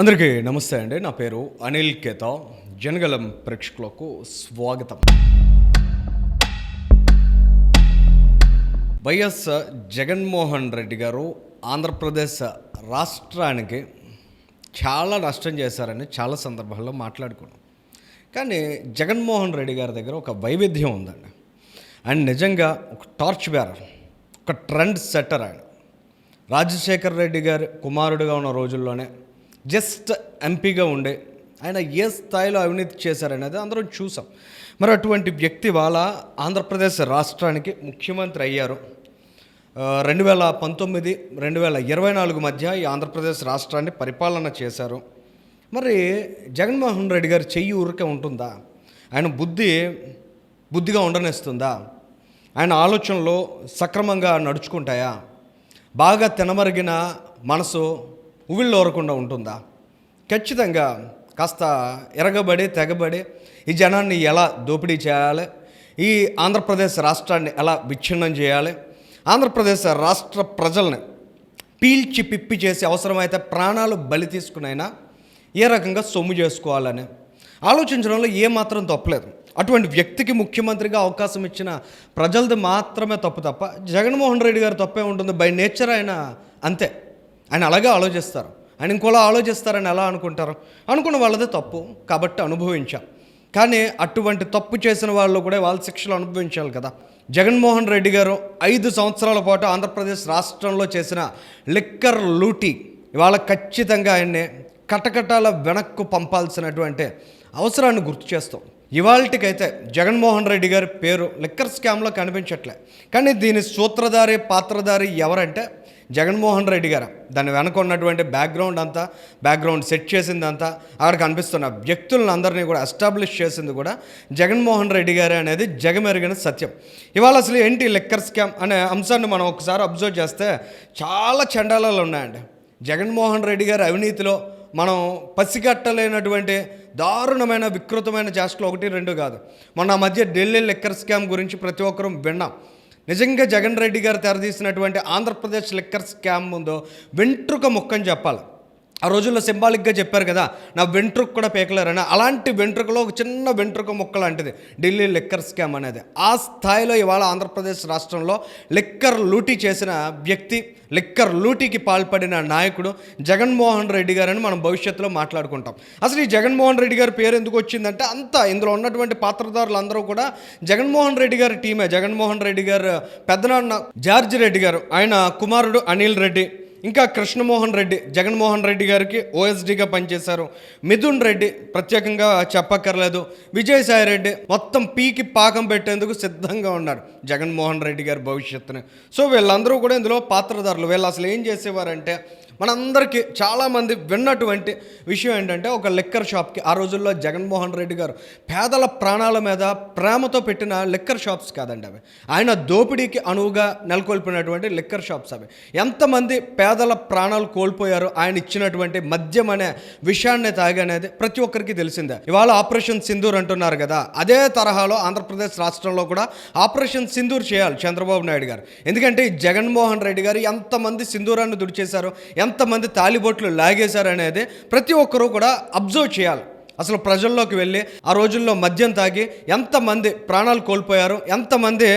అందరికీ నమస్తే అండి. నా పేరు అనిల్ కేత. జనగలం ప్రేక్షకులకు స్వాగతం. వైఎస్ జగన్మోహన్ రెడ్డి గారు ఆంధ్రప్రదేశ్ రాష్ట్రానికి చాలా నష్టం చేశారని చాలా సందర్భాల్లో మాట్లాడుకున్నాం. కానీ జగన్మోహన్ రెడ్డి గారి దగ్గర ఒక వైవిధ్యం ఉందండి. ఆయన నిజంగా ఒక టార్చ్ బ్యారర్ ఒక ట్రెండ్ సెట్టర్ ఆయన. రాజశేఖర్ రెడ్డి గారి కుమారుడిగా ఉన్న రోజుల్లోనే జస్ట్ ఎంపీగా ఉండే. ఆయన ఏ స్థాయిలో అవినీతి చేశారనేది అందరం చూసాం. మరి అటువంటి వ్యక్తి వాళ్ళ ఆంధ్రప్రదేశ్ రాష్ట్రానికి ముఖ్యమంత్రి అయ్యారు. రెండు వేల పంతొమ్మిది రెండు వేల ఇరవై నాలుగు మధ్య ఈ ఆంధ్రప్రదేశ్ రాష్ట్రాన్ని పరిపాలన చేశారు. మరి జగన్మోహన్ రెడ్డి గారు చెయ్యి ఊరికే ఉంటుందా? ఆయన బుద్ధి బుద్ధిగా ఉండనిస్తుందా? ఆయన ఆలోచనలు సక్రమంగా నడుచుకుంటాయా? బాగా తినమరిగిన మనసు ఉవిళ్ళోరకుండా ఉంటుందా? ఖచ్చితంగా కాస్త ఎరగబడి తెగబడి ఈ జనాన్ని ఎలా దోపిడీ చేయాలి? ఈ ఆంధ్రప్రదేశ్ రాష్ట్రాన్ని ఎలా విచ్ఛిన్నం చేయాలి? ఆంధ్రప్రదేశ్ రాష్ట్ర ప్రజల్ని పీల్చి పిప్పి చేసి అవసరమైతే ప్రాణాలు బలి తీసుకునైనా ఏ రకంగా సొమ్ము చేసుకోవాలని? ఆలోచించడంలో ఏమాత్రం తప్పలేదు. అటువంటి వ్యక్తికి ముఖ్యమంత్రిగా అవకాశం ఇచ్చిన ప్రజలది మాత్రమే తప్పు తప్ప జగన్మోహన్ రెడ్డి గారు తప్పే ఉంటుంది. బై నేచర్ ఆయన అంతే. ఆయన అలాగే ఆలోచిస్తారు. ఆయన ఇంకోలా ఆలోచిస్తారని ఎలా అనుకుంటారు? అనుకున్న వాళ్ళదే తప్పు కాబట్టి అనుభవించాం కానీ అటువంటి తప్పు చేసిన వాళ్ళు కూడా వాళ్ళ శిక్షలు అనుభవించాలి కదా. జగన్మోహన్ రెడ్డి గారు ఐదు సంవత్సరాల పాటు ఆంధ్రప్రదేశ్ రాష్ట్రంలో చేసిన లిక్కర్ లూటీ ఇవాళ ఖచ్చితంగా ఆయన్ని కటకటాల వెనక్కు పంపాల్సినటువంటి అవసరాన్ని గుర్తు చేస్తాం. ఇవాళకైతే జగన్మోహన్ రెడ్డి గారి పేరు లిక్కర్ స్కామ్లో కనిపించట్లే. కానీ దీని సూత్రధారి పాత్రధారి ఎవరంటే జగన్మోహన్ రెడ్డి గారు. దాని వెనక ఉన్నటువంటి బ్యాక్గ్రౌండ్ అంతా బ్యాక్గ్రౌండ్ సెట్ చేసింది అంతా అక్కడ కనిపిస్తున్న వ్యక్తులను అందరినీ కూడా ఎస్టాబ్లిష్ చేసింది కూడా జగన్మోహన్ రెడ్డి గారే అనేది జగమెరిగిన సత్యం. ఇవాళ అసలు ఏంటి లెక్కర్ స్కామ్ అనే అంశాన్ని మనం ఒకసారి అబ్జర్వ్ చేస్తే చాలా చండాలాలు ఉన్నాయండి. జగన్మోహన్ రెడ్డి గారి అవినీతిలో మనం పసిగట్టలేనటువంటి దారుణమైన వికృతమైన చేష్టలు ఒకటి రెండు కాదు. మొన్న మధ్య ఢిల్లీ లిక్కర్ స్కామ్ గురించి ప్రతి ఒక్కరూ విన్నాం. నిజంగా జగన్ రెడ్డి గారు తెరదీసినటువంటి ఆంధ్రప్రదేశ్ లిక్కర్ స్కామ్ ముందు వెంట్రుక ముక్కని చెప్పాలి. ఆ రోజుల్లో సింబాలిక్గా చెప్పారు కదా నా వెంట్రుక్ కూడా పేకలేరని? అలాంటి వెంట్రుకలో ఒక చిన్న వెంట్రుక ముక్క లాంటిది ఢిల్లీ లిక్కర్ స్కామ్ అనేది. ఆ స్థాయిలో ఇవాళ ఆంధ్రప్రదేశ్ రాష్ట్రంలో లిక్కర్ లూటీ చేసిన వ్యక్తి లిక్కర్ లూటీకి పాల్పడిన నాయకుడు జగన్మోహన్ రెడ్డి గారని మనం భవిష్యత్తులో మాట్లాడుకుంటాం. అసలు ఈ జగన్మోహన్ రెడ్డి గారి పేరు ఎందుకు వచ్చిందంటే అంతా ఇందులో ఉన్నటువంటి పాత్రదారులు అందరూ కూడా జగన్మోహన్ రెడ్డి గారి టీమే. జగన్మోహన్ రెడ్డి గారు పెద్దనాన్న జార్జి రెడ్డి గారు ఆయన కుమారుడు అనిల్ రెడ్డి ఇంకా కృష్ణమోహన్ రెడ్డి జగన్మోహన్ రెడ్డి గారికి ఓఎస్డీగా పనిచేశారు. మిథున్ రెడ్డి ప్రత్యేకంగా చెప్పక్కర్లేదు. విజయసాయి రెడ్డి మొత్తం పీకి పాకం పెట్టేందుకు సిద్ధంగా ఉన్నారు జగన్మోహన్ రెడ్డి గారి భవిష్యత్తుని. సో వీళ్ళందరూ కూడా ఇందులో పాత్రధారులు. వీళ్ళు అసలు ఏం చేసేవారంటే మనందరికీ చాలామంది విన్నటువంటి విషయం ఏంటంటే ఒక లిక్కర్ షాప్కి ఆ రోజుల్లో జగన్మోహన్ రెడ్డి గారు పేదల ప్రాణాల మీద ప్రేమతో పెట్టిన లిక్కర్ షాప్స్ కాదండి అవి. ఆయన దోపిడీకి అనువుగా నెలకొల్పినటువంటి లిక్కర్ షాప్స్ అవి. ఎంతమంది పేదల ప్రాణాలు కోల్పోయారు ఆయన ఇచ్చినటువంటి మద్యం అనే విషయాన్ని తాగనేది ప్రతి ఒక్కరికి తెలిసిందే. ఇవాళ ఆపరేషన్ సింధూర్ అంటున్నారు కదా అదే తరహాలో ఆంధ్రప్రదేశ్ రాష్ట్రంలో కూడా ఆపరేషన్ సింధూర్ చేయాలి చంద్రబాబు నాయుడు గారు. ఎందుకంటే జగన్మోహన్ రెడ్డి గారు ఎంతమంది సింధూరాన్ని దుడిచేశారు ఎంతమంది తాలిబొట్లు లాగేశారనేది ప్రతి ఒక్కరూ కూడా అబ్జర్వ్ చేయాలి. అసలు ప్రజల్లోకి వెళ్ళి ఆ రోజుల్లో మద్యం తాగి ఎంతమంది ప్రాణాలు కోల్పోయారు ఎంతమంది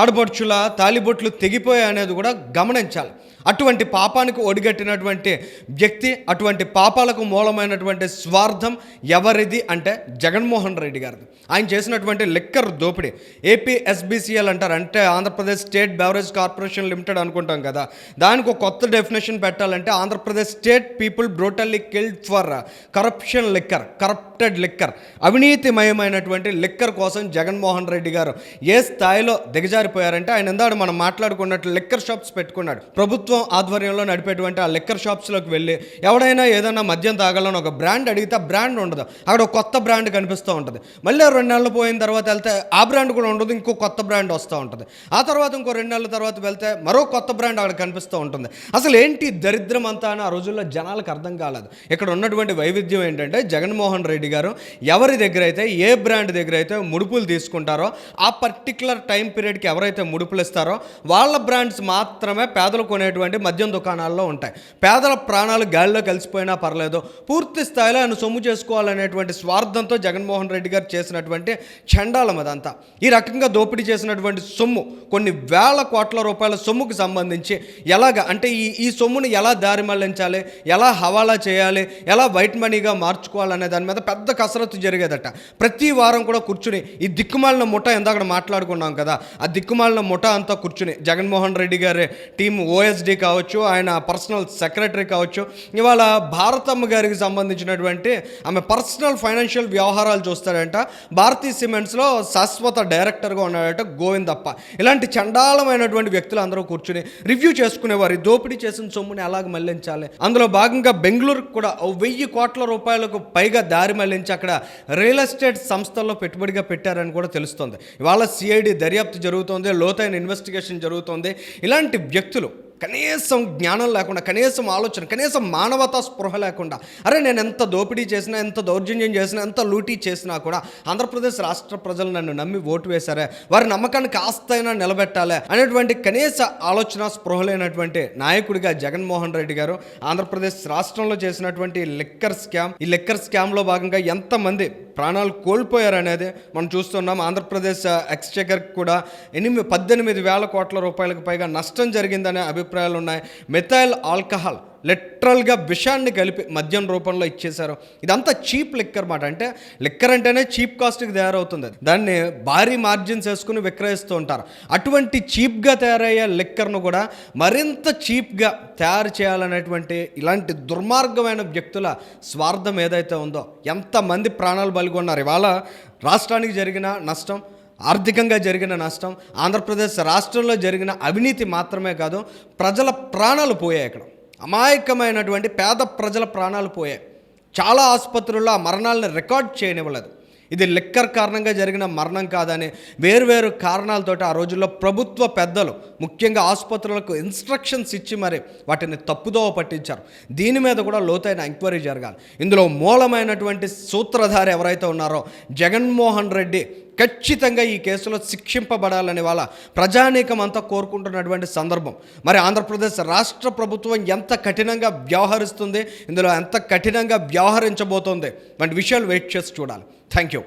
ఆడబడుచుల తాలిబొట్లు తెగిపోయాయి అనేది కూడా గమనించాలి. అటువంటి పాపానికి ఒడిగట్టినటువంటి వ్యక్తి అటువంటి పాపాలకు మూలమైనటువంటి స్వార్థం ఎవరిది అంటే జగన్మోహన్ రెడ్డి గారిది. ఆయన చేసినటువంటి లిక్కర్ దోపిడీ. ఏపీ ఎస్బీసీఎల్ అంటారు. అంటే Andhra Pradesh state beverage corporation limited అనుకుంటాం కదా. దానికి ఒక కొత్త డెఫినేషన్ పెట్టాలంటే Andhra Pradesh state people brutally killed for corruption liquor corrupted liquor. అవినీతిమయమైనటువంటి liquor కోసం జగన్మోహన్ రెడ్డి గారు ఏ స్థాయిలో దిగజారిపోయారంటే ఆయన ఎందాడు మనం మాట్లాడుకున్నట్లు లిక్కర్ షాప్స్ పెట్టుకున్నాడు. ప్రభుత్వం ఆధ్వర్యంలో నడిపేటువంటి ఆ లెక్కర్ షాప్స్లోకి వెళ్ళి ఎవడైనా ఏదైనా మద్యం తాగాలని ఒక బ్రాండ్ అడిగితే ఆ బ్రాండ్ ఉండదు. అక్కడ ఒక కొత్త బ్రాండ్ కనిపిస్తూ ఉంటుంది. మళ్ళీ రెండు నెలలు పోయిన తర్వాత వెళ్తే ఆ బ్రాండ్ కూడా ఉండదు ఇంకో కొత్త బ్రాండ్ వస్తూ ఉంటుంది. ఆ తర్వాత ఇంకో రెండు నెలల తర్వాత వెళ్తే మరో కొత్త బ్రాండ్ అక్కడ కనిపిస్తూ ఉంటుంది. అసలు ఏంటి దరిద్రం అంతా అని ఆ రోజుల్లో జనాలకు అర్థం కాలేదు. ఇక్కడ ఉన్నటువంటి వైవిధ్యం ఏంటంటే జగన్మోహన్ రెడ్డి గారు ఎవరి దగ్గర అయితే ఏ బ్రాండ్ దగ్గర అయితే ముడుపులు తీసుకుంటారో ఆ పర్టికులర్ టైం పీరియడ్కి ఎవరైతే ముడుపులు ఇస్తారో వాళ్ళ బ్రాండ్స్ మాత్రమే పేదలు కొనేటువంటి అమ్మేటువంటి మద్యం దుకాణాల్లో ఉంటాయి. పేదల ప్రాణాలు గాలిలో కలిసిపోయినా పర్లేదు పూర్తి స్థాయిలో ఆయన సొమ్ము చేసుకోవాలనేటువంటి స్వార్థంతో జగన్మోహన్ రెడ్డి గారు చేసినటువంటి చండాలం అదంతా. ఈ రకంగా దోపిడీ చేసినటువంటి సొమ్ము కొన్ని వేల కోట్ల రూపాయల సొమ్ముకు సంబంధించి ఎలాగ అంటే ఈ ఈ సొమ్ముని ఎలా దారి మళ్ళించాలి ఎలా హవాలా చేయాలి ఎలా వైట్ మనీగా మార్చుకోవాలనే దాని మీద పెద్ద కసరత్తు జరిగేదట. ప్రతి వారం కూడా కూర్చుని ఈ దిక్కుమాలిన ముఠ ఎందాక మాట్లాడుకున్నాం కదా ఆ దిక్కుమాలిన ముఠ అంతా కూర్చుని జగన్మోహన్ రెడ్డి గారి టీం ఓఎస్డి కావచ్చు ఆయన పర్సనల్ సెక్రటరీ కావచ్చు. ఇవాళ భారతమ్మ గారికి సంబంధించినటువంటి ఆమె పర్సనల్ ఫైనాన్షియల్ వ్యవహారాలు చూస్తాడంట. భారతీ సిమెంట్స్లో శాశ్వత డైరెక్టర్గా ఉన్నాడట గోవిందప్ప. ఇలాంటి చండాలమైనటువంటి వ్యక్తులు అందరూ కూర్చుని రివ్యూ చేసుకునేవారు. దోపిడీ చేసిన సొమ్ముని ఎలాగ మళ్ళించాలి? అందులో భాగంగా బెంగళూరుకు కూడా వెయ్యి కోట్ల రూపాయలకు పైగా దారి మళ్ళించి అక్కడ రియల్ ఎస్టేట్ సంస్థల్లో పెట్టుబడిగా పెట్టారని కూడా తెలుస్తుంది. ఇవాళ సిఐడి దర్యాప్తు జరుగుతోంది లోతైన ఇన్వెస్టిగేషన్ జరుగుతోంది. ఇలాంటి వ్యక్తులు కనీసం జ్ఞానం లేకుండా కనీసం ఆలోచన కనీసం మానవతా స్పృహ లేకుండా అరే నేను ఎంత దోపిడీ చేసినా ఎంత దౌర్జన్యం చేసినా ఎంత లూటీ చేసినా కూడా ఆంధ్రప్రదేశ్ రాష్ట్ర ప్రజలు నన్ను నమ్మి ఓటు వేశారే వారి నమ్మకాన్ని కాస్తైనా నిలబెట్టాలి అనేటువంటి కనీస ఆలోచన స్పృహ లేనటువంటి నాయకుడిగా జగన్మోహన్ రెడ్డి గారు ఆంధ్రప్రదేశ్ రాష్ట్రంలో చేసినటువంటి లిక్కర్ స్కామ్. ఈ లిక్కర్ స్కామ్లో భాగంగా ఎంతమంది ప్రాణాలు కోల్పోయారనేది మనం చూస్తున్నాం. ఆంధ్రప్రదేశ్ ఎక్స్చెకర్ కూడా ఎనిమిది పద్దెనిమిది వేల కోట్ల రూపాయలకు పైగా నష్టం జరిగిందనే అభిప్రాయాలు ఉన్నాయి మెథైల్ ఆల్కహాల్ లిటరల్గా విషాన్ని కలిపి మద్యం రూపంలో ఇచ్చేశారు. ఇదంతా చీప్ లిక్కర్ మాట. అంటే లిక్కర్ అంటేనే చీప్ కాస్ట్కి తయారవుతుంది. దాన్ని భారీ మార్జిన్స్ వేసుకుని విక్రయిస్తూ ఉంటారు. అటువంటి చీప్గా తయారయ్యే లిక్కర్ను కూడా మరింత చీప్గా తయారు చేయాలనేటువంటి ఇలాంటి దుర్మార్గమైన వ్యక్తుల స్వార్థం ఏదైతే ఉందో ఎంతమంది ప్రాణాలు బలిగొన్నారు. ఇవాళ రాష్ట్రానికి జరిగిన నష్టం ఆర్థికంగా జరిగిన నష్టం ఆంధ్రప్రదేశ్ రాష్ట్రంలో జరిగిన అవినీతి మాత్రమే కాదు ప్రజల ప్రాణాలు పోయాయి ఇక్కడ అమాయకమైనటువంటి పేద ప్రజల ప్రాణాలు పోయాయి. చాలా ఆసుపత్రుల్లో ఆ మరణాలను రికార్డ్ చేయనివ్వలేదు. ఇది లిక్కర్ కారణంగా జరిగిన మరణం కాదని వేరువేరు కారణాలతోటి ఆ రోజుల్లో ప్రభుత్వ పెద్దలు ముఖ్యంగా ఆసుపత్రులకు ఇన్స్ట్రక్షన్స్ ఇచ్చి మరి వాటిని తప్పుదోవ పట్టించారు. దీని మీద కూడా లోతైన ఎంక్వైరీ జరగాలి. ఇందులో మూలమైనటువంటి సూత్రధారి ఎవరైతే ఉన్నారో జగన్మోహన్ రెడ్డి ఖచ్చితంగా ఈ కేసులో శిక్షింపబడాలని వాళ్ళ ప్రజానీకం అంతా కోరుకుంటున్నటువంటి సందర్భం. మరి ఆంధ్రప్రదేశ్ రాష్ట్ర ప్రభుత్వం ఎంత కఠినంగా వ్యవహరిస్తుంది ఇందులో ఎంత కఠినంగా వ్యవహరించబోతోంది వంటి విషయాలు వెయిట్ చేసి చూడాలి. Thank you